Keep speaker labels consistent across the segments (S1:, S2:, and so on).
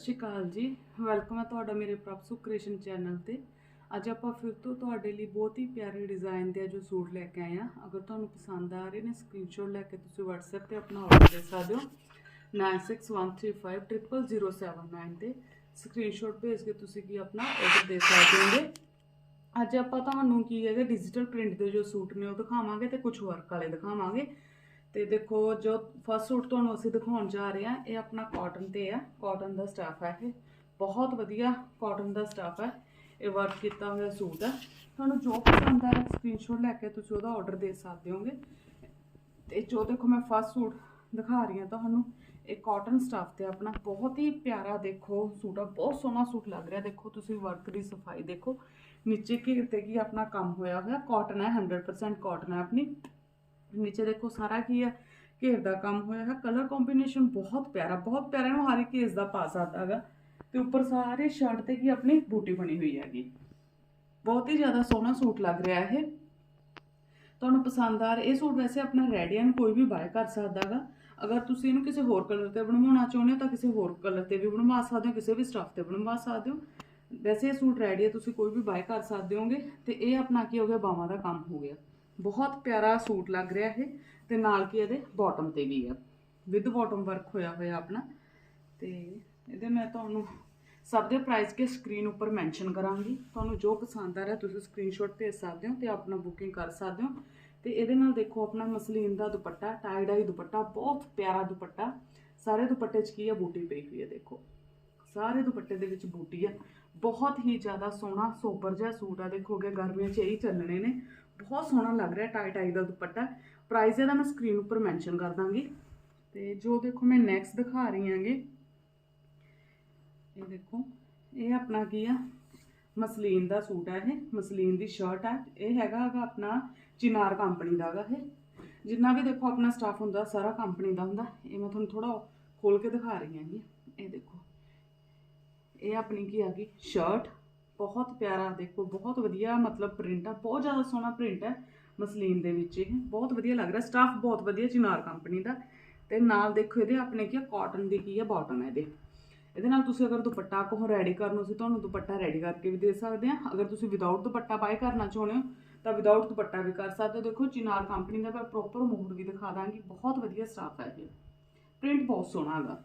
S1: ਸਤਿ ਸ਼੍ਰੀ ਅਕਾਲ ਜੀ। ਵੈਲਕਮ ਹੈ ਤੁਹਾਡਾ ਮੇਰੇ ਪ੍ਰਭਸੂ ਸੁਖ ਚੈਨਲ ਤੇ। ਅੱਜ ਆਪਾਂ ਫਿਰ ਤੋਂ ਤੁਹਾਡੇ ਲਈ ਬਹੁਤ ਹੀ ਪਿਆਰੇ ਡਿਜ਼ਾਈਨ ਦੇ ਜੋ ਸੂਟ ਲੈ ਕੇ ਆਏ ਆ। ਅਗਰ ਤੁਹਾਨੂੰ ਪਸੰਦ ਆ ਰਹੇ ਨੇ ਸਕਰੀਨਸ਼ਾਟ ਲੈ ਕੇ ਤੁਸੀਂ WhatsApp ਤੇ ਆਪਣਾ ਆਰਡਰ ਦੇ ਸਕਦੇ ਹੋ। 9613500079 ਤੇ ਸਕਰੀਨਸ਼ਾਟ ਭੇਜ ਕੇ ਤੁਸੀਂ ਕੀ ਆਪਣਾ ਆਰਡਰ ਦੇ ਸਕਦੇ ਹੋਗੇ। ਅੱਜ ਆਪਾਂ ਤੁਹਾਨੂੰ ਕੀ ਹੈਗਾ ਡਿਜੀਟਲ ਪ੍ਰਿੰਟ ਦੇ ਜੋ ਸੂਟ ਨੇ ਉਹ ਦਿਖਾਵਾਂਗੇ ਤੇ ਕੁਝ ਵਰਕ ਵਾਲੇ ਦਿਖਾਵਾਂਗੇ। ਤੇ ਦੇਖੋ ਜੋ ਫਸਟ ਸੂਟ ਤੁਹਾਨੂੰ ਅਸੀਂ ਦਿਖਾਉਣ ਜਾ ਰਹੇ ਹਾਂ, ਇਹ ਆਪਣਾ ਕਾਟਨ ਤੇ ਆ। ਕਾਟਨ ਦਾ ਸਟਾਫ ਹੈ ਇਹ। ਬਹੁਤ ਵਧੀਆ ਕਾਟਨ ਦਾ ਸਟਾਫ ਹੈ। ਇਹ ਵਰਕ ਕੀਤਾ ਹੋਇਆ ਸੂਟ ਹੈ। ਤੁਹਾਨੂੰ ਜੋ ਪਸੰਦ ਆ ਸਕਰੀਨਸ਼ਾਟ ਲੈ ਕੇ ਤੁਸੀਂ ਉਹਦਾ ਆਰਡਰ ਦੇ ਸਕਦੇ ਹੋਗੇ। ਤੇ ਜੋ ਦੇਖੋ ਮੈਂ ਫਸਟ ਸੂਟ ਦਿਖਾ ਰਹੀ ਹਾਂ ਤੁਹਾਨੂੰ, ਇਹ ਕਾਟਨ ਸਟਾਫ ਤੇ ਆਪਣਾ ਬਹੁਤ ਹੀ ਪਿਆਰਾ ਦੇਖੋ ਸੂਟ ਆ। ਬਹੁਤ ਸੋਹਣਾ ਸੂਟ ਲੱਗ ਰਿਹਾ। ਦੇਖੋ ਤੁਸੀਂ ਵਰਕ ਦੀ ਸਫ਼ਾਈ ਦੇਖੋ। ਨੀਚੇ ਘੇਰ ਤੇ ਕੀ ਆਪਣਾ ਕੰਮ ਹੋਇਆ ਹੋਇਆ। ਕਾਟਨ ਹੈ 100% ਕਾਟਨ ਹੈ ਆਪਣੀ। ਨੀਚੇ ਦੇਖੋ ਸਾਰਾ ਕੀ ਹੈ, ਘੇਰ ਦਾ ਕੰਮ ਹੋਇਆ ਹੈ ਕਲਰ ਕੰਬੀਨੇਸ਼ਨ ਬਹੁਤ ਪਿਆਰਾ ਬਹੁਤ ਪਿਆਰਾ ਇਹਨੂੰ ਹਰ ਇੱਕ ਕੇਸ ਦਾ ਪਾ ਸਕਦਾ ਹੈਗਾ। ਤੇ ਉੱਪਰ ਸਾਰੇ ਸ਼ਰਟ ਤੇ ਕੀ ਆਪਣੀ ਬੂਟੀ ਬਣੀ ਹੋਈ ਹੈਗੀ। ਬਹੁਤ ਹੀ ਜ਼ਿਆਦਾ ਸੋਹਣਾ ਸੂਟ ਲੱਗ ਰਿਹਾ ਇਹ। ਤੁਹਾਨੂੰ ਪਸੰਦ ਆ ਰਿਹਾ ਇਹ ਸੂਟ ਵੈਸੇ ਆਪਣਾ ਰੈਡੀਅਨ ਕੋਈ ਵੀ ਬਾਏ ਕਰ ਸਕਦਾ ਹੈਗਾ। ਅਗਰ ਤੁਸੀਂ ਇਹਨੂੰ ਕਿਸੇ ਹੋਰ ਕਲਰ ਤੇ ਬਣਵਾਉਣਾ ਚਾਹੁੰਦੇ ਹੋ ਤਾਂ ਕਿਸੇ ਹੋਰ ਕਲਰ ਤੇ ਵੀ ਬਣਵਾ ਸਕਦੇ ਹੋ, ਕਿਸੇ ਵੀ ਸਟਫ ਤੇ ਬਣਵਾ ਸਕਦੇ ਹੋ। ਵੈਸੇ ਇਹ ਸੂਟ ਰੈਡੀ ਹੈ, ਤੁਸੀਂ ਕੋਈ ਵੀ ਬਾਏ ਕਰ ਸਕਦੇ ਹੋਗੇ। ਤੇ ਇਹ ਆਪਣਾ ਕੀ ਹੋ ਗਿਆ? ਬਾਹਾਂ ਦਾ ਕੰਮ ਹੋ ਗਿਆ। ਬਹੁਤ ਪਿਆਰਾ ਸੂਟ ਲੱਗ ਰਿਹਾ ਇਹ ਤੇ ਨਾਲ ਕੀ ਇਹਦੇ ਬਾਟਮ ਤੇ ਵੀ ਆ। ਵਿਦ ਬਾਟਮ ਵਰਕ ਹੋਇਆ ਹੋਇਆ ਆਪਣਾ। ਤੇ ਇਹਦੇ ਮੈਂ ਤੁਹਾਨੂੰ ਸਭ ਦੇ ਪ੍ਰਾਈਸ ਕੇ ਸਕਰੀਨ ਉੱਪਰ ਮੈਂਸ਼ਨ ਕਰਾਂਗੀ। ਤੁਹਾਨੂੰ ਜੋ ਪਸੰਦ ਆ ਰਿਹਾ ਤੁਸੀਂ ਸਕਰੀਨਸ਼ਾਟ ਭੇਜ ਸਕਦੇ ਹੋ ਤੇ ਆਪਣਾ ਬੁਕਿੰਗ ਕਰ ਸਕਦੇ ਹੋ। ਤੇ ਇਹਦੇ ਨਾਲ ਦੇਖੋ ਆਪਣਾ ਮਸਲੀਨ ਦਾ ਦੁਪੱਟਾ ਟਾਈ ਡਾਈ ਦੁਪੱਟਾ, ਬਹੁਤ ਪਿਆਰਾ ਦੁਪੱਟਾ। ਸਾਰੇ ਦੁਪੱਟੇ 'ਚ ਕੀ ਹੈ ਬੂਟੀ ਪਈ ਹੋਈ ਹੈ ਦੇਖੋ। ਸਾਰੇ ਦੁਪੱਟੇ ਦੇ ਵਿੱਚ ਬੂਟੀ ਆ। ਬਹੁਤ ਹੀ ਜ਼ਿਆਦਾ ਸੋਹਣਾ, ਸੋਬਰ ਜਿਹਾ ਸੂਟ ਆ। ਦੇਖੋਗੇ ਗਰਮੀਆਂ 'ਚ ਇਹੀ ਚੱਲਣੇ ਨੇ। ਬਹੁਤ ਸੋਹਣਾ ਲੱਗ ਰਿਹਾ ਟਾਈ ਟਾਈ ਦਾ ਦੁਪੱਟਾ। ਪ੍ਰਾਈਸ ਇਹਦਾ ਮੈਂ ਸਕਰੀਨ ਉੱਪਰ ਮੈਂਸ਼ਨ ਕਰ ਦਾਂਗੀ। ਤੇ ਜੋ ਦੇਖੋ ਮੈਂ ਨੈਕਸਟ ਦਿਖਾ ਰਹੀ ਹਾਂਗੇ। ਇਹ ਦੇਖੋ, ਇਹ ਆਪਣਾ ਕੀ ਆ? ਮਸਲੀਨ ਦਾ ਸੂਟ ਹੈ ਇਹ। ਮਸਲੀਨ ਦੀ ਸ਼ਰਟ ਹੈ ਇਹ ਹੈਗਾ ਹੈਗਾ ਆਪਣਾ ਚਿਨਾਰ ਕੰਪਨੀ ਦਾ ਹੈਗਾ ਇਹ। ਜਿੰਨਾ ਵੀ ਦੇਖੋ ਆਪਣਾ ਸਟਾਫ ਹੁੰਦਾ, ਸਾਰਾ ਕੰਪਨੀ ਦਾ ਹੁੰਦਾ। ਇਹ ਮੈਂ ਤੁਹਾਨੂੰ ਥੋੜਾ ਖੋਲ ਕੇ ਦਿਖਾ ਰਹੀ ਹਾਂ ਜੀ ਇਹ ਦੇਖੋ। ਇਹ ਆਪਣੀ ਕੀ ਆ ਗਈ? ਸ਼ਰਟ ਬਹੁਤ ਪਿਆਰਾ ਦੇਖੋ, ਬਹੁਤ ਵਧੀਆ ਮਤਲਬ ਪ੍ਰਿੰਟ ਆ, ਬਹੁਤ ਜ਼ਿਆਦਾ ਸੋਹਣਾ ਪ੍ਰਿੰਟ ਹੈ ਮਸਲੀਨ ਦੇ ਵਿੱਚ ਇਹ। ਬਹੁਤ ਵਧੀਆ ਲੱਗ ਰਿਹਾ ਸਟਾਫ ਬਹੁਤ ਵਧੀਆ ਚਿਨਾਰ ਕੰਪਨੀ ਦਾ। ਤੇ ਨਾਲ ਦੇਖੋ ਇਹਦੇ ਆਪਣੇ ਕੀ ਆ ਕਾਟਨ ਦੀ ਕੀ ਆ ਬਾਟਮ ਹੈ ਇਹਦੇ। ਇਹਦੇ ਨਾਲ ਤੁਸੀਂ ਅਗਰ ਦੁਪੱਟਾ ਕੋਹ ਰੈਡੀ ਕਰਨਾ ਸੀ ਤੁਹਾਨੂੰ ਦੁਪੱਟਾ ਰੈਡੀ ਕਰਕੇ ਵੀ ਦੇ ਸਕਦੇ ਆ। ਅਗਰ ਤੁਸੀਂ ਵਿਦਆਊਟ ਦੁਪੱਟਾ ਬਾਏ ਕਰਨਾ ਚਾਹੁੰਦੇ ਹੋ, ਤਾਂ ਵਿਦਆਊਟ ਦੁਪੱਟਾ ਵੀ ਕਰ ਸਕਦੇ ਹੋ। ਦੇਖੋ, ਚਿਨਾਰ ਕੰਪਨੀ ਦਾ ਮੈਂ ਪ੍ਰੋਪਰ ਮੋਡ ਵੀ ਦਿਖਾ ਦਾਂਗੀ। ਬਹੁਤ ਵਧੀਆ ਸਟਾਫ ਹੈ ਇਹ। ਪ੍ਰਿੰਟ ਬਹੁਤ ਸੋਹਣਾ ਹੈਗਾ।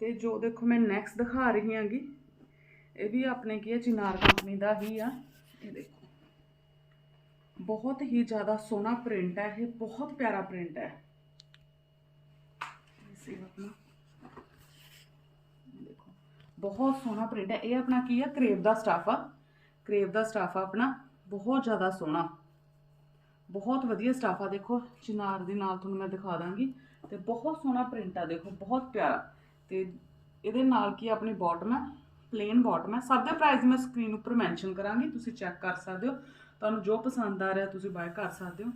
S1: ਤੇ ਜੋ ਦੇਖੋ ਮੈਂ ਨੈਕਸਟ ਦਿਖਾ ਰਹੀ ਹਾਂਗੀ, ਇਹ ਵੀ ਆਪਣੇ ਕੀ ਹੈ ਚਿਨਾਰ ਕੰਪਨੀ ਦਾ ਹੀ ਆ। ਇਹ ਦੇਖੋ, ਬਹੁਤ ਹੀ ਜ਼ਿਆਦਾ ਸੋਹਣਾ ਪ੍ਰਿੰਟ ਹੈ, ਇਹ ਬਹੁਤ ਪਿਆਰਾ ਪ੍ਰਿੰਟ ਹੈ। ਇਸੇ ਆਪਣਾ। ਦੇਖੋ, ਬਹੁਤ ਸੋਹਣਾ ਪ੍ਰਿੰਟ ਹੈ। ਇਹ ਆਪਣਾ ਕੀ ਆ, ਕਰੇਵ ਦਾ ਸਟਾਫ ਆ। ਕਰੇਵ ਦਾ ਸਟਾਫ ਆ ਆਪਣਾ, ਬਹੁਤ ਜ਼ਿਆਦਾ ਸੋਹਣਾ। ਬਹੁਤ ਵਧੀਆ ਸਟਾਫ ਆ, ਦੇਖੋ, ਚਿਨਾਰ ਦੇ ਨਾਲ ਤੁਹਾਨੂੰ ਮੈਂ ਦਿਖਾ ਦਾਂਗੀ। ਤੇ ਬਹੁਤ ਸੋਹਣਾ ਪ੍ਰਿੰਟ ਆ, ਦੇਖੋ, ਬਹੁਤ ਪਿਆਰਾ। ਤੇ ਇਹਦੇ ਨਾਲ ਕੀ ਆਪਣੀ ਬਾਟਮ ਹੈ ਪਲੇਨ ਬਾਟਮ ਹੈ। ਸਭ ਦੇ ਪ੍ਰਾਈਸ ਮੈਂ ਸਕਰੀਨ ਉੱਪਰ ਮੈਂਸ਼ਨ ਕਰਾਂਗੀ, ਤੁਸੀਂ ਚੈੱਕ ਕਰ ਸਕਦੇ ਹੋ। ਤੁਹਾਨੂੰ ਜੋ ਪਸੰਦ ਆ ਰਿਹਾ, ਤੁਸੀਂ ਬਾਏ ਕਰ ਸਕਦੇ ਹੋ।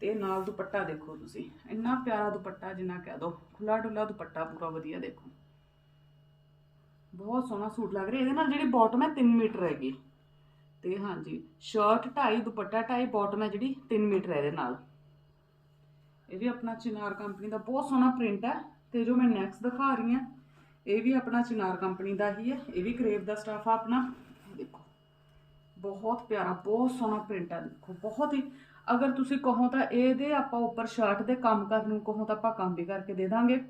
S1: ਤੇ ਨਾਲ ਦੁਪੱਟਾ ਦੇਖੋ ਤੁਸੀਂ। ਇੰਨਾ ਪਿਆਰਾ ਦੁਪੱਟਾ ਜਿੰਨਾ ਕਹਿ ਦੋ। ਖੁੱਲਾ ਡੁੱਲਾ ਦੁਪੱਟਾ ਪੂਰਾ ਵਧੀਆ ਦੇਖੋ। ਬਹੁਤ ਸੋਹਣਾ ਸੂਟ ਲੱਗ ਰਿਹਾ। ਇਹਦੇ ਨਾਲ ਜਿਹੜੀ ਬਾਟਮ ਹੈ 3 ਮੀਟਰ ਹੈਗੀ। ਤੇ ਹਾਂਜੀ ਸ਼ਰਟ 2.5 ਦੁਪੱਟਾ 2.5 ਬਾਟਮ ਹੈ ਜਿਹੜੀ 3 ਮੀਟਰ ਹੈ ਇਹਦੇ ਨਾਲ। ਇਹ ਵੀ ਆਪਣਾ ਚਿਨਾਰ ਕੰਪਨੀ ਦਾ ਬਹੁਤ ਸੋਹਣਾ ਪ੍ਰਿੰਟ ਹੈ। ਤੇ ਜੋ ਮੈਂ ਨੈਕਸਟ ਦਿਖਾ ਰਹੀ ਹਾਂ ਇਹ ਵੀ ਆਪਣਾ ਚਿਨਾਰ ਕੰਪਨੀ ਦਾ ਹੀ ਹੈ, ਇਹ ਵੀ ਕਰੇਵ ਦਾ ਸਟਾਫ ਆ ਆਪਣਾ। ਦੇਖੋ, ਬਹੁਤ ਪਿਆਰਾ, ਬਹੁਤ ਸੋਹਣਾ ਪ੍ਰਿੰਟ ਹੈ ਦੇਖੋ, ਬਹੁਤ ਹੀ। ਅਗਰ ਤੁਸੀਂ ਕਹੋ ਤਾਂ ਇਹਦੇ ਆਪਾਂ ਉੱਪਰ ਸ਼ਰਟ ਦੇ ਕੰਮ ਕਰਨ ਨੂੰ ਕਹੋ ਤਾਂ ਆਪਾਂ ਕੰਮ ਵੀ ਕਰਕੇ ਦੇ ਦਾਂਗੇ।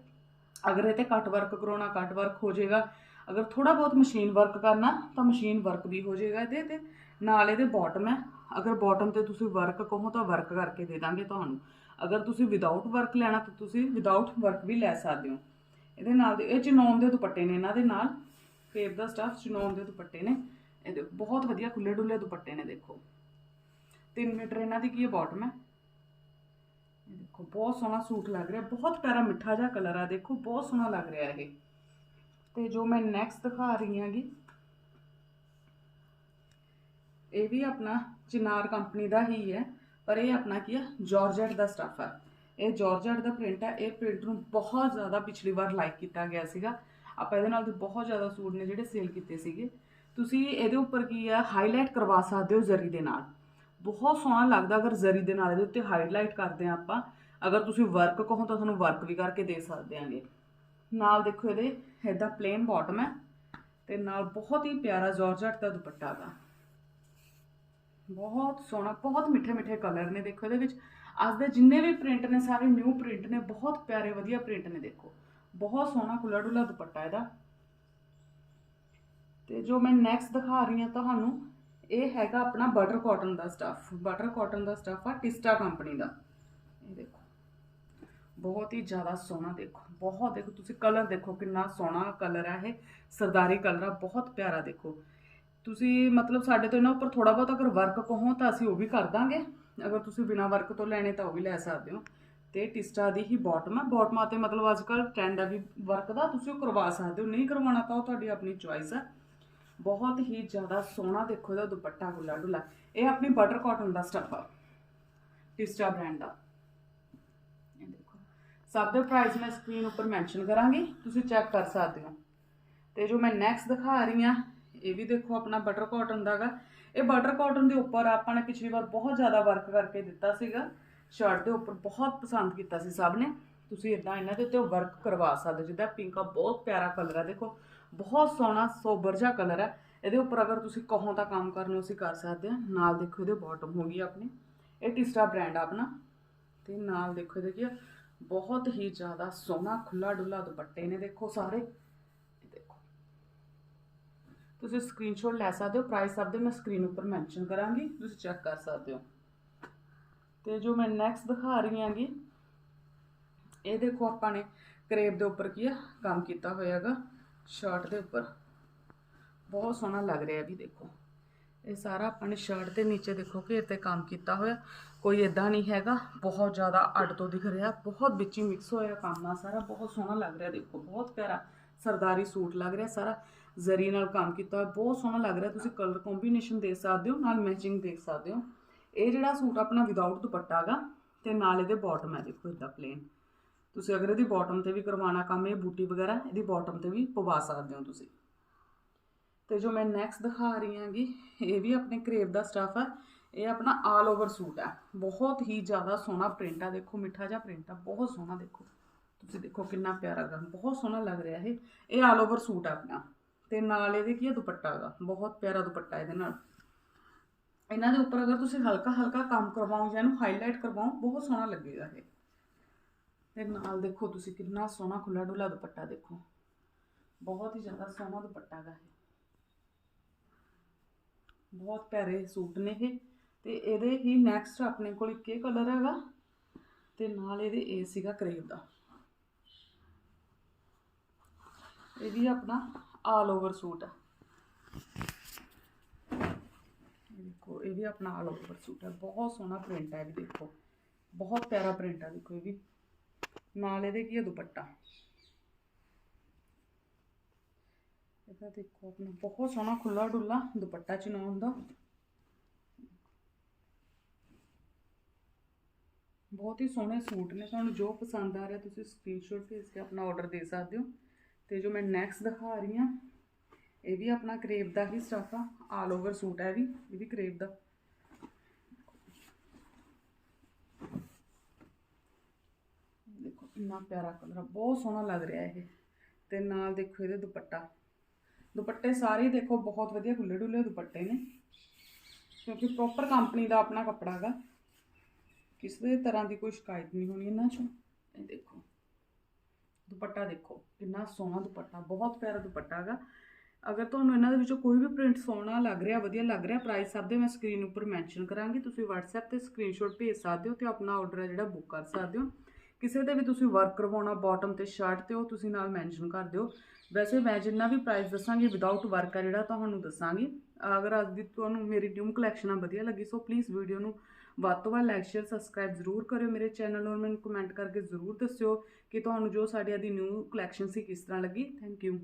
S1: ਅਗਰ ਇਹ ਤੇ ਕੱਟ ਵਰਕ ਕਰਾਉਣਾ ਕੱਟ ਵਰਕ ਹੋ ਜਾਏਗਾ। ਅਗਰ ਥੋੜਾ ਬਹੁਤ ਮਸ਼ੀਨ ਵਰਕ ਕਰਨਾ, ਤਾਂ ਮਸ਼ੀਨ ਵਰਕ ਵੀ ਹੋ ਜਾਏਗਾ ਇਹਦੇ ਤੇ। ਨਾਲ ਇਹਦੇ ਬਾਟਮ ਹੈ। ਅਗਰ ਬਾਟਮ ਤੇ ਤੁਸੀਂ ਵਰਕ ਕਹੋ ਤਾਂ ਵਰਕ ਕਰਕੇ ਦੇ ਦਾਂਗੇ ਤੁਹਾਨੂੰ। ਅਗਰ ਤੁਸੀਂ ਵਿਦਆਊਟ ਵਰਕ ਲੈਣਾ ਤਾਂ ਤੁਸੀਂ ਵਿਦਆਊਟ ਵਰਕ ਵੀ ਲੈ ਸਕਦੇ ਹੋ। ਇਹਦੇ ਨਾਲ ਦੇ, ਇਹ ਚਨੌਨ ਦੇ ਦੁਪੱਟੇ ਨੇ ਇਹਨਾਂ ਦੇ ਨਾਲ। ਫੇਬ ਦਾ ਸਟਾਫ ਚਨੌਨ ਦੇ ਦੁਪੱਟੇ ਨੇ। ਇਹਦੇ ਬਹੁਤ ਵਧੀਆ ਖੁੱਲੇ ਡੁੱਲੇ ਦੁਪੱਟੇ ਨੇ, ਦੇਖੋ। 3 ਮੀਟਰ ਇਹਨਾਂ ਦੀ ਕੀ ਹੈ ਬਾਟਮ ਹੈ। ਇਹ ਦੇਖੋ, ਬਹੁਤ ਸੋਹਣਾ ਸੂਟ ਲੱਗ ਰਿਹਾ। ਬਹੁਤ ਪਿਆਰਾ ਮਿੱਠਾ ਜਿਹਾ ਕਲਰ ਆ, ਦੇਖੋ, ਬਹੁਤ ਸੋਹਣਾ ਲੱਗ ਰਿਹਾ ਇਹ। ਤੇ ਜੋ ਮੈਂ ਨੈਕਸਟ ਦਿਖਾ ਰਹੀ ਹਾਂਗੀ, ਇਹ ਵੀ ਆਪਣਾ ਚਿਨਾਰ ਕੰਪਨੀ ਦਾ ਹੀ ਹੈ, ਪਰ ਇਹ ਆਪਣਾ ਕੀ ਹੈ ਜਾਰਜਟ ਦਾ ਸਟੱਫ ਹੈ ਇਹ ਜਾਰਜਟ ਦਾ ਪ੍ਰਿੰਟ ਹੈ ਇਹ ਪ੍ਰਿੰਟ ਨੂੰ ਬਹੁਤ ਜ਼ਿਆਦਾ ਪਿਛਲੀ ਵਾਰ ਲਾਈਕ ਕੀਤਾ ਗਿਆ ਸੀਗਾ। ਆਪਾਂ ਇਹਦੇ ਨਾਲ ਤੇ ਬਹੁਤ ਜ਼ਿਆਦਾ ਸੂਟ ਨੇ ਜਿਹੜੇ ਸੇਲ ਕੀਤੇ ਸੀਗੇ। ਤੁਸੀਂ ਇਹਦੇ ਉੱਪਰ ਕੀ ਆ ਹਾਈਲਾਈਟ ਕਰਵਾ ਸਕਦੇ ਹੋ ਜ਼ਰੀ ਦੇ ਨਾਲ। ਬਹੁਤ ਸੋਹਣਾ ਲੱਗਦਾ ਅਗਰ ਜ਼ਰੀ ਦੇ ਨਾਲ ਇਹਦੇ ਉੱਤੇ ਹਾਈਲਾਈਟ ਕਰਦੇ ਆ ਆਪਾਂ। ਅਗਰ ਤੁਸੀਂ ਵਰਕ ਕਹੋ ਤਾਂ ਤੁਹਾਨੂੰ ਵਰਕ ਵੀ ਕਰਕੇ ਦੇ ਸਕਦੇ ਆਂਗੇ। ਨਾਲ ਦੇਖੋ ਇਹਦੇ, ਇਹਦਾ ਪਲੇਨ ਬਾਟਮ ਹੈ। ਤੇ ਨਾਲ ਬਹੁਤ ਹੀ ਪਿਆਰਾ ਜਾਰਜਟ ਦਾ ਦੁਪੱਟਾ ਦਾ ਬਹੁਤ ਸੋਹਣਾ, ਬਹੁਤ ਮਿੱਠੇ ਮਿੱਠੇ ਕਲਰ ਨੇ ਦੇਖੋ ਇਹਦੇ ਵਿੱਚ। ਅੱਜ ਦੇ ਜਿੰਨੇ ਵੀ ਪ੍ਰਿੰਟ ਨੇ, ਸਾਰੇ ਨਿਊ ਪ੍ਰਿੰਟ ਨੇ, ਬਹੁਤ ਪਿਆਰੇ, ਵਧੀਆ ਪ੍ਰਿੰਟ ਨੇ ਦੇਖੋ। ਬਹੁਤ ਸੋਹਣਾ ਖੁੱਲਾ ਡੁੱਲਾ ਦੁਪੱਟਾ ਇਹਦਾ। ਤੇ ਜੋ ਮੈਂ ਨੈਕਸਟ ਦਿਖਾ ਰਹੀ ਹਾਂ ਤੁਹਾਨੂੰ, ਇਹ ਹੈਗਾ ਆਪਣਾ ਬਟਰ ਕਾਟਨ ਦਾ ਸਟੱਫ ਬਟਰ ਕਾਟਨ ਦਾ ਸਟੱਫ ਆ ਟਿਸਟਾ ਕੰਪਨੀ ਦਾ। ਇਹ ਦੇਖੋ, ਬਹੁਤ ਹੀ ਜ਼ਿਆਦਾ ਸੋਹਣਾ ਦੇਖੋ, ਬਹੁਤ ਦੇਖੋ, ਤੁਸੀਂ ਕਲਰ ਦੇਖੋ ਕਿੰਨਾ ਸੋਹਣਾ ਕਲਰ ਹੈ ਇਹ, ਸਰਦਾਰੀ ਕਲਰ ਆ, ਬਹੁਤ ਪਿਆਰਾ ਦੇਖੋ। ਤੁਸੀਂ ਮਤਲਬ ਸਾਡੇ ਤੋਂ ਇਹਨਾਂ ਉੱਪਰ ਥੋੜਾ ਬਹੁਤ ਅਗਰ ਵਰਕ ਕਹੋ ਤਾਂ ਅਸੀਂ ਉਹ ਵੀ ਕਰ ਦਾਂਗੇ। ਅਗਰ ਤੁਸੀਂ ਬਿਨਾ ਵਰਕ ਤੋਂ ਲੈਣੇ ਤਾਂ ਉਹ ਵੀ ਲੈ ਸਕਦੇ ਹੋ। ਤੇ ਟਿਸਟਾ ਦੀ ਹੀ ਬਾਟਮ ਹੈ ਬਾਟਮਾਂ ਤੇ ਮਤਲਬ ਅੱਜ ਕੱਲ ਟ੍ਰੈਂਡ ਆ ਵੀ ਵਰਕ ਦਾ ਤੁਸੀਂ ਉਹ ਕਰਵਾ ਸਕਦੇ ਹੋ। ਨਹੀਂ ਕਰਵਾਉਣਾ ਤਾਂ ਉਹ ਤੁਹਾਡੀ ਆਪਣੀ ਚੁਆਇਸ ਹੈ ਬਹੁਤ ਹੀ ਜ਼ਿਆਦਾ ਸੋਹਣਾ ਦੇਖੋ ਇਹਦਾ ਦੁਪੱਟਾ ਗੁੱਲਾ ਡੁੱਲਾ। ਇਹ ਆਪਣੀ ਬਟਰ ਕਾਟਨ ਦਾ ਸਟੱਫ ਆ। ਟਿਸਟਾ ਬ੍ਰਾਂਡ ਦਾ ਇਹ ਦੇਖੋ। ਸਭ ਦੇ ਪ੍ਰਾਈਸ ਮੈਂ ਸਕਰੀਨ ਉੱਪਰ ਮੈਂਸ਼ਨ ਕਰਾਂਗੀ। ਤੁਸੀਂ ਚੈੱਕ ਕਰ ਸਕਦੇ ਹੋ। ਤੇ ਜੋ ਮੈਂ ਨੈਕਸਟ ਦਿਖਾ ਰਹੀ ਆ ਇਹ ਵੀ ਦੇਖੋ ਆਪਣਾ ਬਟਰ ਕਾਟਨ ਦਾਗਾ ਇਹ ਬਟਰ ਕਾਟਨ ਦੇ ਉੱਪਰ ਆਪਾਂ ਨੇ ਪਿਛਲੀ ਵਾਰ ਬਹੁਤ ਜ਼ਿਆਦਾ ਵਰਕ ਕਰਕੇ ਦਿੱਤਾ ਸੀਗਾ। ਸ਼ਰਟ ਦੇ ਉੱਪਰ ਬਹੁਤ ਪਸੰਦ ਕੀਤਾ ਸੀ ਸਭ ਨੇ। ਤੁਸੀਂ ਇਦਾਂ ਇਹਨਾਂ ਦੇ ਉੱਤੇ ਵਰਕ ਕਰਵਾ ਸਕਦੇ ਹੋ। ਜਿੱਦਾਂ ਪਿੰਕ ਆ, ਬਹੁਤ ਪਿਆਰਾ ਕਲਰ ਹੈ ਦੇਖੋ, ਬਹੁਤ ਸੋਹਣਾ, ਸੋਬਰ ਜਿਹਾ ਕਲਰ ਹੈ ਇਹਦੇ ਉੱਪਰ ਅਗਰ ਤੁਸੀਂ ਕਹੋ ਤਾਂ ਕੰਮ ਕਰਨੇ ਅਸੀਂ ਕਰ ਸਕਦੇ ਹਾਂ। ਨਾਲ ਦੇਖੋ ਇਹਦੇ ਬਾਟਮ ਹੋ ਗਈ ਆਪਣੀ। ਇਹ ਟਿਸਟਾ ਬ੍ਰਾਂਡ ਆ ਆਪਣਾ। ਤੇ ਨਾਲ ਦੇਖੋ ਇਹਦੇ ਕੀ ਬਹੁਤ ਹੀ ਜ਼ਿਆਦਾ ਸੋਹਣਾ ਖੁੱਲਾ ਡੁੱਲਾ ਦੁਪੱਟੇ ਨੇ। ਦੇਖੋ ਸਾਰੇ। ਤੁਸੀਂ ਸਕਰੀਨਸ਼ਾਟ ਲੈ ਸਕਦੇ ਹੋ ਪ੍ਰਾਈਸ ਸਭ ਦੇ ਮੈਂ ਸਕਰੀਨ ਉੱਪਰ ਮੈਂਸ਼ਨ ਕਰਾਂਗੀ, ਤੁਸੀਂ ਚੈੱਕ ਕਰ ਸਕਦੇ ਹੋ। ਤੇ ਜੋ ਮੈਂ ਨੈਕਸਟ ਦਿਖਾ ਰਹੀ ਹਾਂਗੀ, ਇਹ ਦੇਖੋ ਆਪਾਂ ਨੇ ਕਰੇਪ ਦੇ ਉੱਪਰ ਕੀ ਆ, ਕੰਮ ਕੀਤਾ ਹੋਇਆਗਾ ਸ਼ਰਟ ਦੇ ਉੱਪਰ। ਬਹੁਤ ਸੋਹਣਾ ਲੱਗ ਰਿਹਾ ਵੀ ਦੇਖੋ। ਇਹ ਸਾਰਾ ਆਪਾਂ ਨੇ ਸ਼ਰਟ ਦੇ ਨੀਚੇ ਦੇਖੋ ਘੇਰ ਤੇ ਕੰਮ ਕੀਤਾ ਹੋਇਆ। ਕੋਈ ਇਦਾਂ ਨਹੀਂ ਹੈਗਾ, ਬਹੁਤ ਜ਼ਿਆਦਾ ਅੱਡ ਤੋਂ ਦਿਖ ਰਿਹਾ, ਬਹੁਤ ਵਿੱਚ ਹੀ ਮਿਕਸ ਹੋਇਆ ਕੰਮ ਆ ਸਾਰਾ, ਬਹੁਤ ਸੋਹਣਾ ਲੱਗ ਰਿਹਾ ਦੇਖੋ, ਬਹੁਤ ਪਿਆਰਾ ਸਰਦਾਰੀ ਸੂਟ ਲੱਗ ਰਿਹਾ ਸਾਰਾ। ਜ਼ਰੀ ਨਾਲ ਕੰਮ ਕੀਤਾ ਹੋਇਆ। ਬਹੁਤ ਸੋਹਣਾ ਲੱਗ ਰਿਹਾ। ਤੁਸੀਂ ਕਲਰ ਕੰਬੀਨੇਸ਼ਨ ਦੇਖ ਸਕਦੇ ਹੋ, ਨਾਲ ਮੈਚਿੰਗ ਦੇਖ ਸਕਦੇ ਹੋ। ਇਹ ਜਿਹੜਾ ਸੂਟ ਆਪਣਾ ਵਿਦਆਊਟ ਦੁਪੱਟਾ ਹੈਗਾ ਤੇ ਨਾਲ ਇਹਦੇ ਬਾਟਮ ਹੈ ਦੇਖੋ ਇਦਾਂ ਪਲੇਨ ਤੁਸੀਂ ਅਗਰ ਇਹਦੀ ਬਾਟਮ ਤੇ ਵੀ ਕਰਵਾਉਣਾ ਕੰਮ, ਇਹ ਬੂਟੀ ਵਗੈਰਾ, ਇਹਦੀ ਬਾਟਮ ਤੇ ਵੀ ਪਵਾ ਸਕਦੇ ਹੋ ਤੁਸੀਂ। ਤੇ ਜੋ ਮੈਂ ਨੈਕਸਟ ਦਿਖਾ ਰਹੀ ਹਾਂਗੀ, ਇਹ ਵੀ ਆਪਣੇ ਕਰੇਪ ਦਾ ਸਟਫ ਹੈ ਇਹ ਆਪਣਾ ਆਲ ਓਵਰ ਸੂਟ ਹੈ ਬਹੁਤ ਹੀ ਜ਼ਿਆਦਾ ਸੋਹਣਾ ਪ੍ਰਿੰਟ ਆ। ਦੇਖੋ ਮਿੱਠਾ ਜਿਹਾ ਪ੍ਰਿੰਟ ਆ। ਬਹੁਤ ਸੋਹਣਾ ਦੇਖੋ। ਤੁਸੀਂ ਦੇਖੋ ਕਿੰਨਾ ਪਿਆਰਾ ਗਾ। ਬਹੁਤ ਸੋਹਣਾ ਲੱਗ ਰਿਹਾ ਇਹ। ਇਹ ਆਲ ਓਵਰ ਸੂਟ ਆ ਆਪਣਾ। ਤੇ ਨਾਲ ਇਹਦੇ ਕੀ ਹੈ ਦੁਪੱਟਾ ਹੈਗਾ ਬਹੁਤ ਪਿਆਰਾ ਦੁਪੱਟਾ ਇਹਦੇ ਨਾਲ। ਇਹਨਾਂ ਦੇ ਉੱਪਰ ਅਗਰ ਤੁਸੀਂ ਹਲਕਾ ਹਲਕਾ ਕੰਮ ਕਰਵਾਓ ਜਾਂ ਇਹਨੂੰ ਹਾਈਲਾਈਟ ਕਰਵਾਓ, ਬਹੁਤ ਸੋਹਣਾ ਲੱਗੇਗਾ ਇਹ। ਤੇ ਨਾਲ ਦੇਖੋ ਤੁਸੀਂ ਕਿੰਨਾ ਸੋਹਣਾ ਖੁੱਲਾ ਡੁੱਲਾ ਦੁਪੱਟਾ ਦੇਖੋ। ਬਹੁਤ ਹੀ ਜ਼ਿਆਦਾ ਸੋਹਣਾ ਦੁਪੱਟਾ ਹੈਗਾ ਇਹ। ਬਹੁਤ ਪਿਆਰੇ ਸੂਟ ਨੇ ਇਹ। ਤੇ ਇਹਦੇ ਹੀ ਨੈਕਸਟ ਆਪਣੇ ਕੋਲ ਇੱਕ ਇਹ ਕਲਰ ਹੈਗਾ। ਤੇ ਨਾਲ ਇਹਦੇ ਇਹ ਸੀਗਾ ਕਰੇਪ ਦਾ। ਇਹ ਵੀ ਆਪਣਾ ਆਲ ਓਵਰ ਸੂਟ ਹੈ ਦੇਖੋ ਇਹ ਵੀ ਆਪਣਾ ਆਲ ਓਵਰ ਸੂਟ ਹੈ ਬਹੁਤ ਸੋਹਣਾ ਪ੍ਰਿੰਟ ਹੈ ਇਹ ਵੀ ਦੇਖੋ ਬਹੁਤ ਪਿਆਰਾ ਪ੍ਰਿੰਟ ਹੈ ਦੇਖੋ ਇਹ ਵੀ ਨਾਲ ਇਹਦੇ ਕੀ ਹੈ ਦੁਪੱਟਾ ਇਹਦਾ ਦੇਖੋ ਆਪਣਾ ਬਹੁਤ ਸੋਹਣਾ ਖੁੱਲਾ ਡੁੱਲਾ ਦੁਪੱਟਾ ਚਨਾਉਣ ਦਾ ਬਹੁਤ ਹੀ ਸੋਹਣੇ ਸੂਟ ਨੇ ਤੁਹਾਨੂੰ ਜੋ ਪਸੰਦ ਆ ਰਿਹਾ ਤੁਸੀਂ ਸਕਰੀਨਸ਼ਾਟ ਭੇਜ ਕੇ ਆਪਣਾ ਆਰਡਰ ਦੇ ਸਕਦੇ ਹੋ ਤੇ ਜੋ ਮੈਂ ਨੈਕਸਟ ਦਿਖਾ ਰਹੀ ਹਾਂ, ਇਹ ਵੀ ਆਪਣਾ ਕਰੇਪ ਦਾ ਹੀ ਸਟਫ ਆ ਆਲ ਓਵਰ ਸੂਟ ਹੈ ਇਹ ਵੀ ਇਹ ਵੀ ਕਰੇਪ ਦਾ। ਦੇਖੋ ਇੰਨਾ ਪਿਆਰਾ ਕਲਰ ਆ, ਬਹੁਤ ਸੋਹਣਾ ਲੱਗ ਰਿਹਾ ਇਹ। ਤੇ ਨਾਲ ਦੇਖੋ ਇਹਦੇ ਦੁਪੱਟਾ। ਦੁਪੱਟੇ ਸਾਰੇ ਦੇਖੋ ਬਹੁਤ ਵਧੀਆ ਖੁੱਲੇ ਡੁੱਲੇ ਦੁਪੱਟੇ ਨੇ, ਕਿਉਂਕਿ ਪ੍ਰੋਪਰ ਕੰਪਨੀ ਦਾ ਆਪਣਾ ਕੱਪੜਾ ਹੈਗਾ ਕਿਸੇ ਤਰ੍ਹਾਂ ਦੀ ਕੋਈ ਸ਼ਿਕਾਇਤ ਨਹੀਂ ਹੋਣੀ ਇਹਨਾਂ ਚੋਂ। ਇਹ ਦੇਖੋ। ਦੁਪੱਟਾ ਦੇਖੋ, ਕਿੰਨਾ ਸੋਹਣਾ ਦੁਪੱਟਾ, ਬਹੁਤ ਪਿਆਰਾ ਦੁਪੱਟਾ ਹੈਗਾ। ਅਗਰ ਤੁਹਾਨੂੰ ਇਹਨਾਂ ਦੇ ਵਿੱਚੋਂ ਕੋਈ ਵੀ ਪ੍ਰਿੰਟ ਸੋਹਣਾ ਲੱਗ ਰਿਹਾ, ਵਧੀਆ ਲੱਗ ਰਿਹਾ ਪ੍ਰਾਈਸ ਸਭ ਦੇ ਮੈਂ ਸਕਰੀਨ ਉੱਪਰ ਮੈਂਸ਼ਨ ਕਰਾਂਗੀ। ਤੁਸੀਂ WhatsApp ਤੇ ਸਕਰੀਨਸ਼ਾਟ ਭੇਜ ਸਕਦੇ ਹੋ ਤੇ ਆਪਣਾ ਆਰਡਰ ਹੈ ਜਿਹੜਾ ਬੁੱਕ ਕਰ ਸਕਦੇ ਹੋ। ਕਿਸੇ ਤੇ ਵੀ ਤੁਸੀਂ ਵਰਕ ਕਰਵਾਉਣਾ ਬਾਟਮ ਤੇ ਸ਼ਰਟ ਤੇ, ਉਹ ਤੁਸੀਂ ਨਾਲ ਮੈਂਸ਼ਨ ਕਰ ਦਿਓ। ਵੈਸੇ ਮੈਂ ਜਿੰਨਾ ਵੀ ਪ੍ਰਾਈਸ ਦੱਸਾਂਗੀ ਵਿਦਆਊਟ ਵਰਕ ਆ ਜਿਹੜਾ, ਤੁਹਾਨੂੰ ਦੱਸਾਂਗੀ। ਅਗਰ ਅੱਜ ਦੀ ਤੁਹਾਨੂੰ ਮੇਰੀ ਨਿਊ ਕਲੈਕਸ਼ਨਾਂ ਵਧੀਆ ਲੱਗੀ ਸੋ ਪਲੀਜ਼ ਵੀਡੀਓ ਨੂੰ ਵੱਧ ਤੋਂ ਵੱਧ ਲਾਈਕ ਸ਼ੇਅਰ ਸਬਸਕ੍ਰਾਈਬ ਜ਼ਰੂਰ ਕਰਿਓ ਮੇਰੇ ਚੈਨਲ ਨੂੰ ਮੈਨੂੰ ਕਮੈਂਟ ਕਰਕੇ ਜ਼ਰੂਰ ਦੱਸਿਓ ਕਿ ਤੁਹਾਨੂੰ ਜੋ ਸਾਡੇ ਦੀ ਨਿਊ ਕਲੈਕਸ਼ਨ ਸੀ ਕਿਸ ਤਰ੍ਹਾਂ ਲੱਗੀ। Thank you